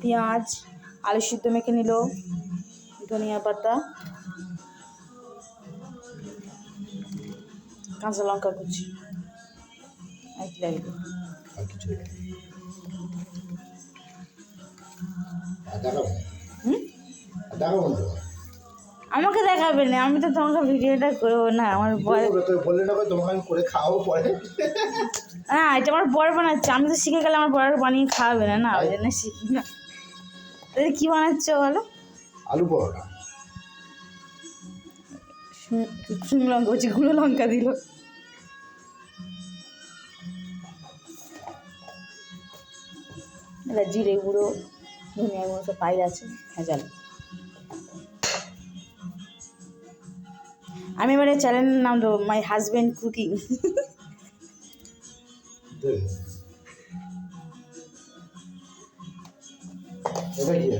পেঁয়াজ আলু সিদ্ধ মেখে নিল ধনিয়া পাতা কাঁচা লঙ্কা কুচি আর কি লাগবে। হুম। আমাকে দেখাবে না আমি তো তোমাকে ভিডিওটা করব না আমার বর তো, বললে না তোমাকে আমি করে খাওয়াবো পরে। হ্যাঁ এটা আমার বর বানাচ্ছে আমি তো শিখে গেলে আমার বর বানিয়ে খাওয়াবে না না ওই জন্য শিখি না। তাহলে কী বানাচ্ছো বলো? আলু পরোটা। শুকনো লঙ্কা হচ্ছে গুঁড়ো লঙ্কা দিল। জিরে গুঁড়ো ধনিয়া গুঁড়ো সব পাই আছে হ্যাঁ জানো আমি এবারে চ্যানেলের নাম দেবো মাই হাজব্যান্ড কুকিং এটা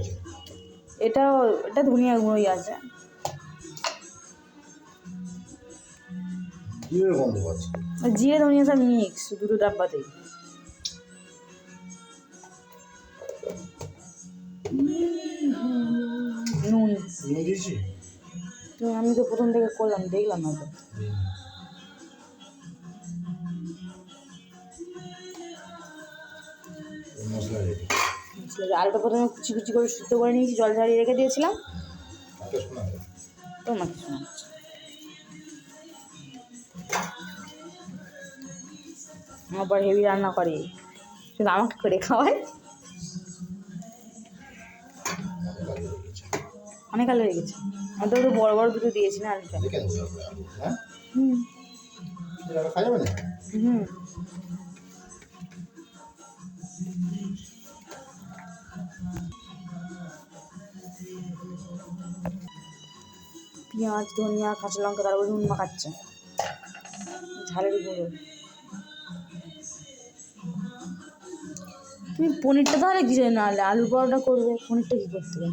এটাও এটা ধনিয়া গুঁড়োই আছে। জিরে ধনিয়া সব মিক্স দুটো ডাব্বাতেই। নুন। নিয়ে দিয়েছি? আমি তো প্রথম থেকে করলাম দেখলাম না তো। আলুটা প্রথমে কুচি কুচি করে শুদ্ধ করে নিয়েছি জল ঝাড়িয়ে রেখে দিয়েছিলাম। একটা শোনা। আমার পর হেভি রান্না করে। শুধু আমাকে করে খাওয়ায়। অনেক আলু হয়ে গেছে। আমি তো একটু বড় বড় দুটো দিয়েছি না আলুটা হ্যাঁ? হুম? হুম। পেঁয়াজ ধনিয়া কাঁচা লঙ্কা তারপর নুন মাখাচ্ছে। ঝালের গুঁড়ো তুমি পনিরটা তাহলে কিছু না আলু পরোটা করবে পনিরটা কী করতে হবে।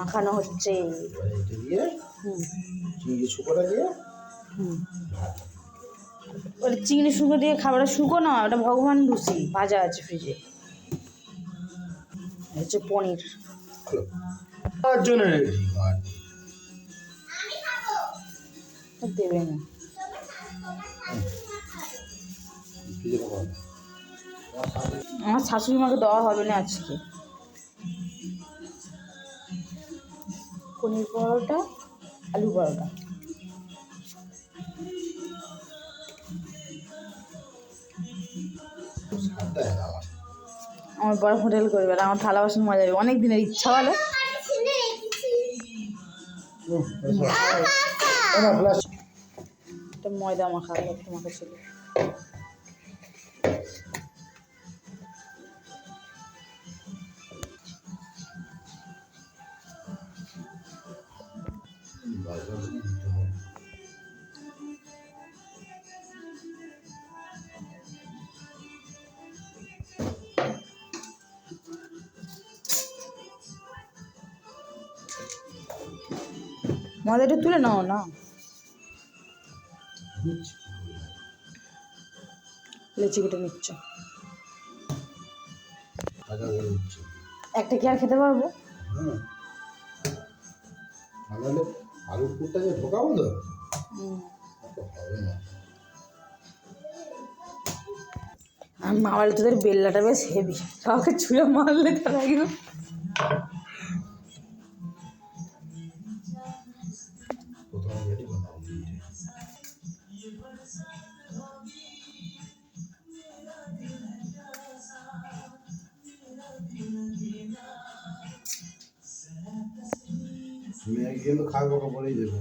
মাখানো হচ্ছে। চিংড়ি ওটা শুকো দিয়ে খাবারটা শুকো না ওটা ভগবান লুচি ভাজা আছে ফ্রিজে হচ্ছে পনির। দেবে না। আমার শাশুড়ি মাকে দেওয়া হবে না আজকে। পনির পরোটা আলু পরোটা আমার। বড় হোটেল করবে আমার থালা বাসন মজা যাবে অনেক দিনের ইচ্ছা। একটা ময়দা মাখা মাখা ছিল দিতে হবে। তুলে নাও না। লেচি নিচ্ছ। একটা কি আর খেতে পারব আলুর পুরটা ঢোকাবো তো হবে না। আর মামার তোদের বেল্লাটা বেশ হেভি কাউকে ছুঁড়ে মারলে তার আগে প্রথমে রেডি একদিন তো খাওয়া খাওয়া বলেই দেবে।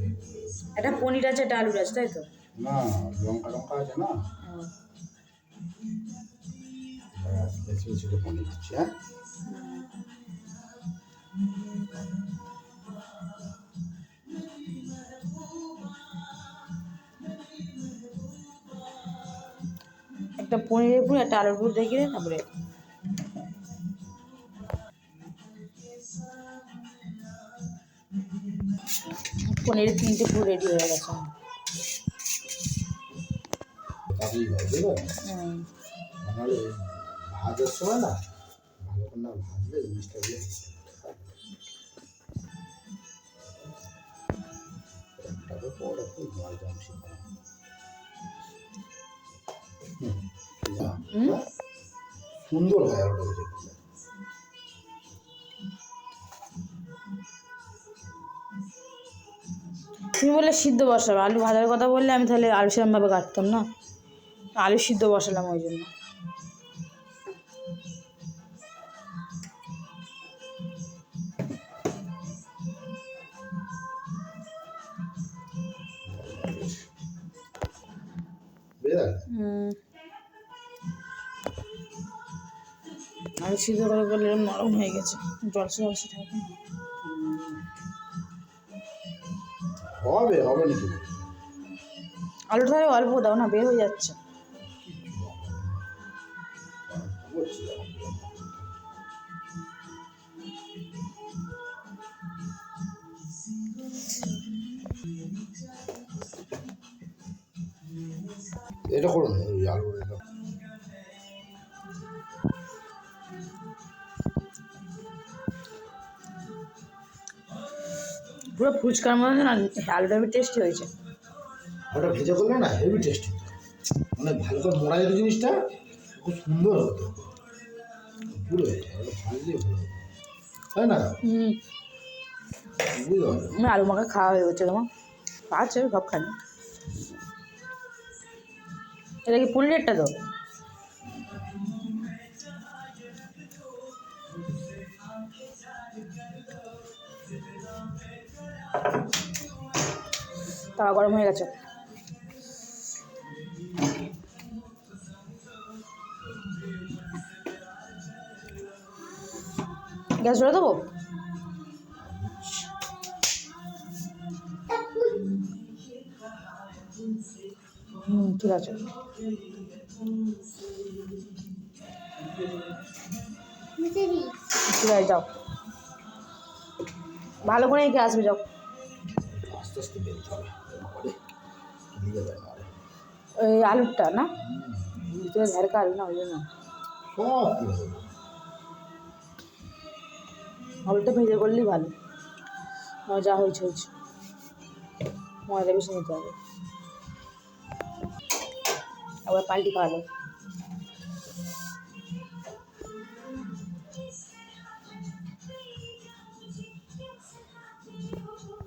একটা পনির আছে একটা আলুর আছে তাই তো? না লঙ্কা লঙ্কা আছে না? পনির দিচ্ছি হ্যাঁ? একটা পনিরের পুর একটা আলুর পুর দেখে তারপরে পনিরের তিনটে পুরো রেডি হয়ে গেছে তাতেই বুঝলো হুম। নাহলে ভাজার সময় না ভালো করে না ভাজলে জিনিসটা দিয়ে পর একটু জল জমছে হুম, যা। হুম? সুন্দর হয় ওটা বললে সিদ্ধ বসাবে। আলু ভাজার কথা বললে আমি তাহলে আলু সেরমভাবে কাটতাম না। আলু সিদ্ধ বসালাম ওই জন্য। আলু সিদ্ধ করে করলে নরম হয়ে গেছে। জলসে জলসে থাকে হবে হবে নাকি? আলুটা তাহলে অল্প দাও না বের হয়ে যাচ্ছে। এটা করুন ওই আলু এটা। পুরো ফুচকার মধ্যে না আলুটা টেস্টি হয়েছে। ওটা ভেজে করলে না হেভি টেস্ট মানে ভালো করে মোড়া যেত জিনিসটা খুব সুন্দর হতো। পুরো তাই না? হুম। বুঝতে আলু মাখা খাওয়া হয়ে গেছে তোমার। আছে সব খানি এটা কি পনিরেরটা তো? তাওয়া গরম হয়ে গেছে। গ্যাস ধরে দেবো? হুম, ঠিক আছে। ঠিক আছে, যাও। ভালো করে রেখে আসবে যাও আস্তে আস্তে ওই আলুরটা না? ঝাড়কা আলু না ওই জন্য। আলুটা ভেজে করলেই ভালো। যা হয়েছে হয়েছে। ময়দা বেশি নিতে হবে। আবার পাল্টি খাওয়া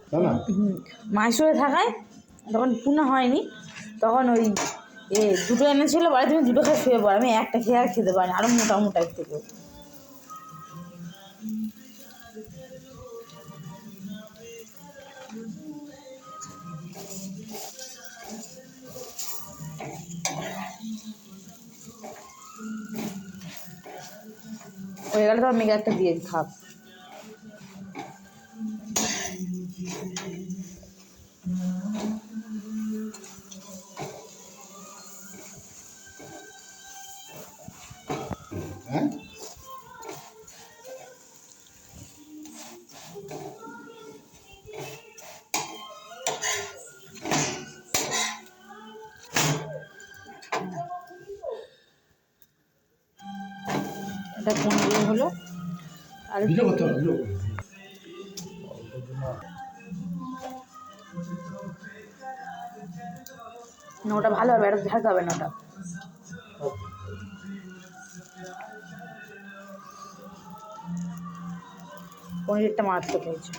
তাই না? থাকায় তখন পুনা হয়নি তখন ওই এ দুটো এনেছিল বাড়ি তুমি দুটো খেয়ে শুয়ে পড়ো। আমি একটা খেয়ে আর খেতে পারি আরও মোটা মোটা এর থেকে। হয়ে গেলে তো মেঘে একটা দিয়ে দিই, এটা কোন দিয়ে হলো। আর না ওটা ভালো হবে এটা ঝাড়তে হবে না ওটা। পনিরটা মারাত্মক হয়েছে।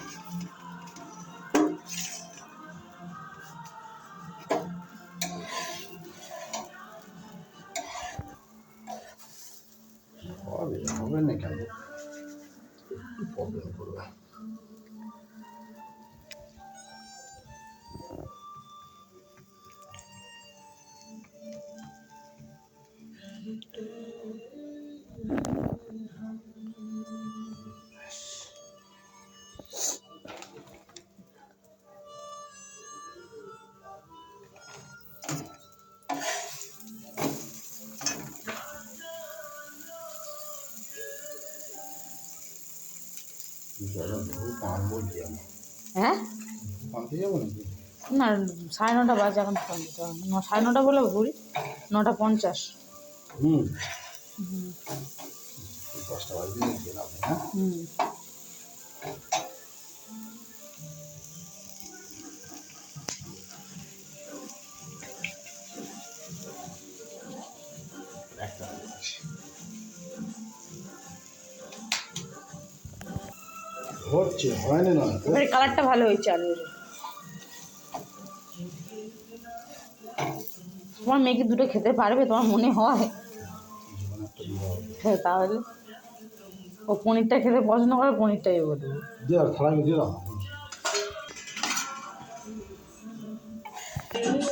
হ্যাঁ? না সাড়ে নটা বাজে এখন ফোন দিতে হবে। সাড়ে নটা বলে ঘুরি নটা পঞ্চাশ। হুম। হুম। হচ্ছে হয়নি না এবারে কালারটা ভালো হয়েছে আলুর। তোমার মেয়ে কি দুটো খেতে পারবে তোমার মনে হয়। হ্যাঁ তাহলে। ও পনিরটা খেতে পছন্দ করে পনিরটাই ওকে দেবো। দিয়ে আর থালাকে দিয়ে দাও।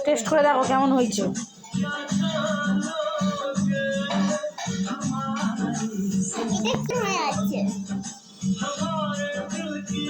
টেস্ট করে দেখো কেমন হয়েছে। দেখতে হয়ে যাচ্ছে।